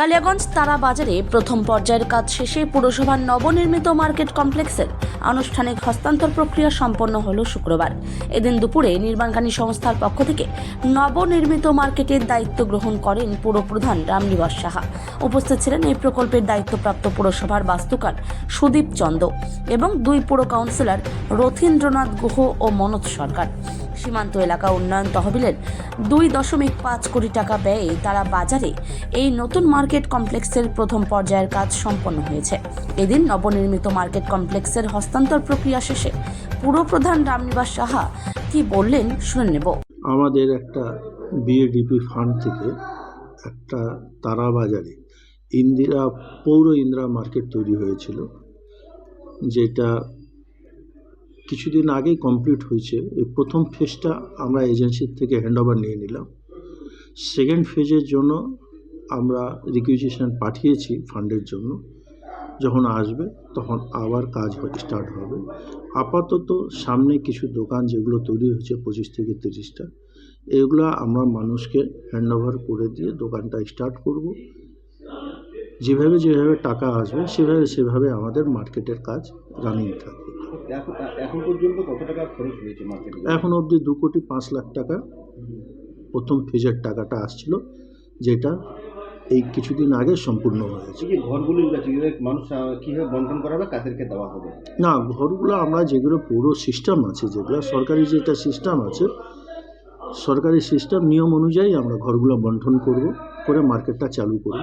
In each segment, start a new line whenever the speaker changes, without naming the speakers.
কালিয়াগঞ্জ তারা বাজারে প্রথম পর্যায়ের কাজ শেষে পুরসভার নবনির্মিত মার্কেট কমপ্লেক্সের আনুষ্ঠানিক হস্তান্তর প্রক্রিয়া সম্পন্ন হল শুক্রবার। এদিন দুপুরে নির্মাণকারী সংস্থার পক্ষ থেকে নবনির্মিত মার্কেটের দায়িত্ব গ্রহণ করেন পুরপ্রধান রামনিবাস সাহা। উপস্থিত ছিলেন এই প্রকল্পের দায়িত্বপ্রাপ্ত পুরসভার বাস্তুকার সুদীপ চন্দ এবং দুই পুর কাউন্সিলর রথীন্দ্রনাথ গুহ ও মনোজ সরকার। সীমান্ত এলাকা উন্নয়ন তহবিলের দুই দশমিক পাঁচ কোটি টাকা ব্যয়ে তারা বাজারে এই নতুন মার্কেট কমপ্লেক্সের প্রথম পর্যায়ের কাজ সম্পন্ন হয়েছে। এদিন নবনির্মিত মার্কেট কমপ্লেক্সের হস্তান্তর প্রক্রিয়া শেষে পুরপ্রধান রামনিবাস সাহা কি বললেন শুনে নেব।
আমাদের একটা বিএডিপি ফান্ড থেকে একটা তারা বাজারে ইন্দিরা, পৌর ইন্দিরা মার্কেট তৈরি হয়েছিল, যেটা কিছুদিন আগেই কমপ্লিট হয়েছে। এই প্রথম ফেজটা আমরা এজেন্সির থেকে হ্যান্ডওভার নিয়ে নিলাম। সেকেন্ড ফেজের জন্য আমরা রিকুইজিশন পাঠিয়েছি ফান্ডের জন্য। যখন আসবে, তখন আবার কাজ স্টার্ট হবে। আপাতত সামনে কিছু দোকান যেগুলো তৈরি হয়েছে পঁচিশ থেকে তিরিশটা এগুলো আমরা মানুষকে হ্যান্ডওভার করে দিয়ে দোকানটা স্টার্ট করব। যেভাবে যেভাবে টাকা আসবে, সেভাবে সেভাবে আমাদের মার্কেটের কাজ রানিং থাকবে।
এখন এখন পর্যন্ত কত টাকা খরচ হয়েছে মার্কেটে
এখন অবধি দু কোটি পাঁচ লাখ টাকা প্রথম ফেজের টাকাটা আসছিল যেটা এই কিছুদিন আগে সম্পূর্ণ হয়েছে।
যে ঘরগুলি মানুষ কীভাবে বন্টন করা হবে কাদেরকে দেওয়া হবে?
না ঘরগুলো আমরা যেগুলো পুরো সিস্টেম আছে যেগুলো সরকারি যেটা সিস্টেম আছে সরকারি সিস্টেম নিয়ম অনুযায়ী আমরা ঘরগুলো বন্টন করব করে মার্কেটটা চালু করব।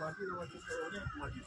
মাটির আমার কিন্তু অনেক মাটি